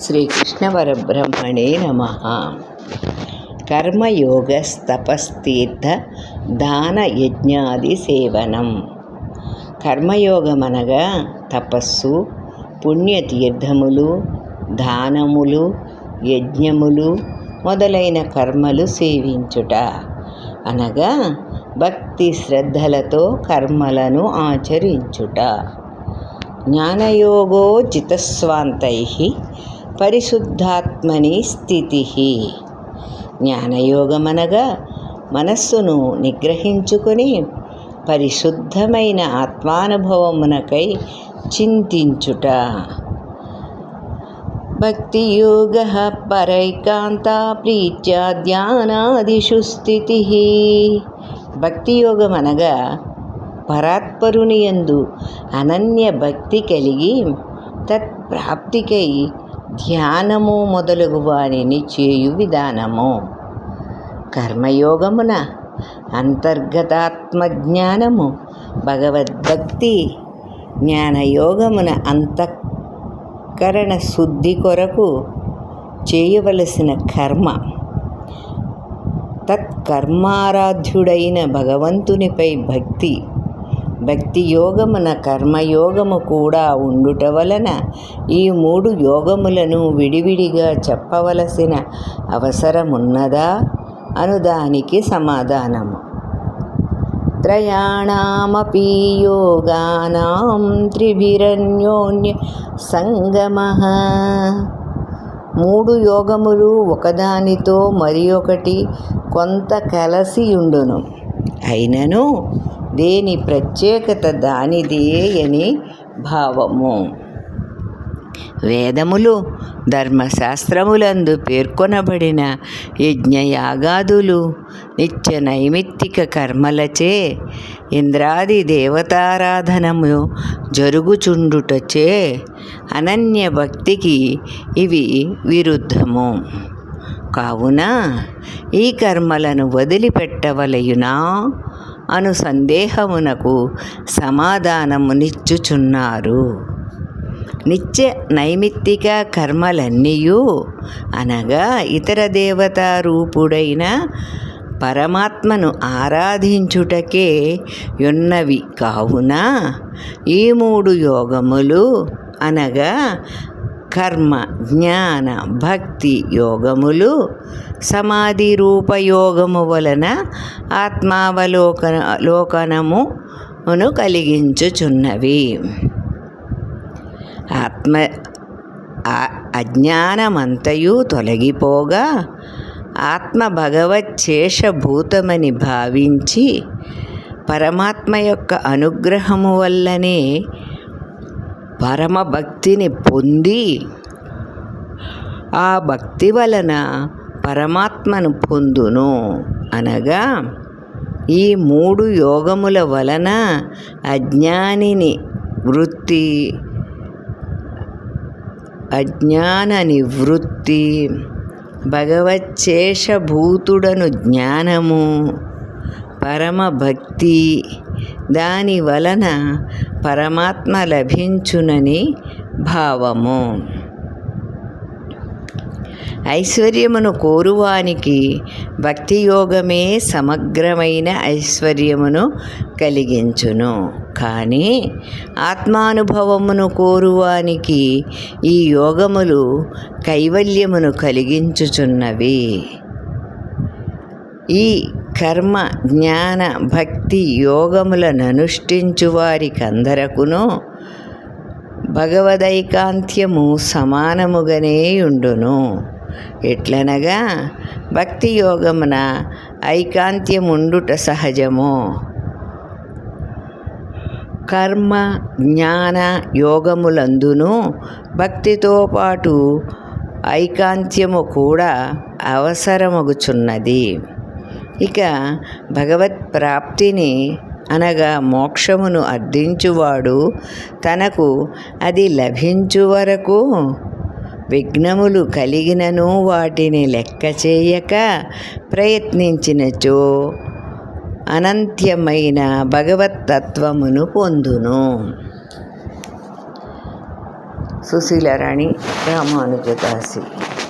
శ్రీకృష్ణ పరబ్రహ్మణే నమ కర్మయోగస్తపస్తీర్థ దాన యజ్ఞాది సేవనం కర్మయోగమనగా తపస్సు పుణ్యతీర్థములు దానములు యజ్ఞములు మొదలైన కర్మలు సేవించుట. అనగా భక్తి శ్రద్ధలతో కర్మలను ఆచరించుట. జ్ఞానయోగో జితస్వాంతై పరిశుద్ధాత్మని స్థితి జ్ఞానయోగమనగా మనస్సును నిగ్రహించుకొని పరిశుద్ధమైన ఆత్మానుభవమునకై చింతించుట. భక్తియోగ పరైకాంత ప్రీత్యా ధ్యానాదిషు స్థితి భక్తియోగం అనగా పరాత్పరుని యందు అనన్య భక్తి కలిగి తత్ప్రాప్తికై ధ్యానము మొదలగు వారిని చేయు విధానము. కర్మయోగమున అంతర్గతాత్మజ్ఞానము భగవద్భక్తి జ్ఞానయోగమున అంతఃకరణ శుద్ధి కొరకు చేయవలసిన కర్మ. తత్కర్మారాధ్యుడైన భగవంతునిపై భక్తి భక్తి యోగమున కర్మయోగము కూడా ఉండుట వలన ఈ మూడు యోగములను విడివిడిగా చెప్పవలసిన అవసరమున్నదా? అనుదానికి సమాధానము. త్రయాణమపి యోగానాం త్రిభిరన్యోన్య సంగమ. మూడు యోగములు ఒకదానితో మరి ఒకటి కొంత కలసియుండును అయినను దేని ప్రత్యేకత దానిదే అని భావము. వేదములు ధర్మశాస్త్రములందు పేర్కొనబడిన యజ్ఞయాగాదులు నిత్య నైమిత్తిక కర్మలచే ఇంద్రాది దేవతారాధనము జరుగుచుండుటచే అనన్య భక్తికి ఇవి విరుద్ధము. కావున ఈ కర్మలను వదిలిపెట్టవలయునా? అను సందేహమునకు సమాధానమునిచ్చుచున్నారు. నిత్య నైమిత్తిక కర్మలన్నీయు అనగా ఇతర దేవతారూపుడైన పరమాత్మను ఆరాధించుటకే ఉన్నవి కావున ఈ మూడు యోగములు అనగా కర్మ జ్ఞాన భక్తి యోగములు సమాధి రూపయోగము వలన ఆత్మావలోకన లోకనమును కలిగించుచున్నవి. ఆత్మ అజ్ఞానమంతయు తొలగిపోగా ఆత్మ భగవచ్చేషభూతమని భావించి పరమాత్మ యొక్క అనుగ్రహము వల్లనే పరమభక్తిని పొంది ఆ భక్తి వలన పరమాత్మను పొందును అనగా ఈ మూడు యోగముల వలన అజ్ఞానిని వృత్తి అజ్ఞాన నివృత్తి భగవచ్చేషభూతుడను జ్ఞానము పరమభక్తి దాని వలన పరమాత్మ లభించునని భావము. ఐశ్వర్యమును కోరువానికి భక్తియోగమే సమగ్రమైన ఐశ్వర్యమును కలిగించును. కానీ ఆత్మానుభవమును కోరువానికి ఈ యోగములు కైవల్యమును కలిగించుచున్నవి. ఈ కర్మ జ్ఞాన భక్తి యోగములను అనుష్ఠించు వారికందరకును భగవదైకాంత్యము సమానముగానే ఉండును. ఎట్లనగా భక్తి యోగమున ఐకాంత్యముండుట సహజము. కర్మ జ్ఞాన యోగములందును భక్తితో పాటు ఐకాంత్యము కూడా అవసరమగుచున్నది. ఇక భగవత్ ప్రాప్తిని అనగా మోక్షమును అర్థించువాడు తనకు అది లభించు వరకు విఘ్నములు కలిగినను వాటిని లెక్క చేయక ప్రయత్నించినచో అనంత్యమైన భగవతత్వమును పొందును. సుశీలారాణి రామానుజదాసి.